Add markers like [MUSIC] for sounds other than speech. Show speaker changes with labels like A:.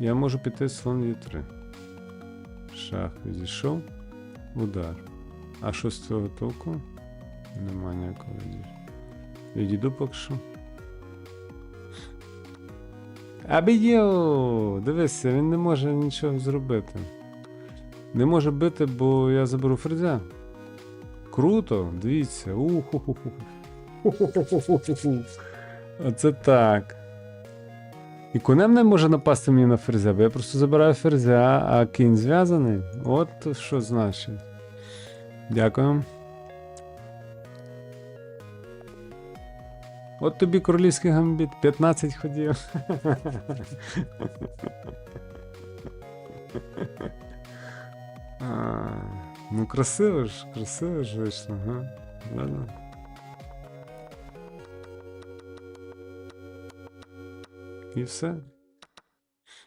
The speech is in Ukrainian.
A: Я можу піти слон Е3. Шах відійшов. Удар. А що з цього толку? Нема ніякого. Відійду поки що. Абійо! Дивися, він не може нічого зробити. Не може бити, бо я заберу ферзя. Круто, дивіться. Уху-ху-ху. Оце так. І конем не може напасти мені на ферзя, бо я просто забираю ферзя, а кінь зв'язаний. От що значить. Дякую. От тобі королівський гамбіт, 15 ходів. [LAUGHS] Ну красиво ж, красиво ж вийшло, га? Ладно. І все.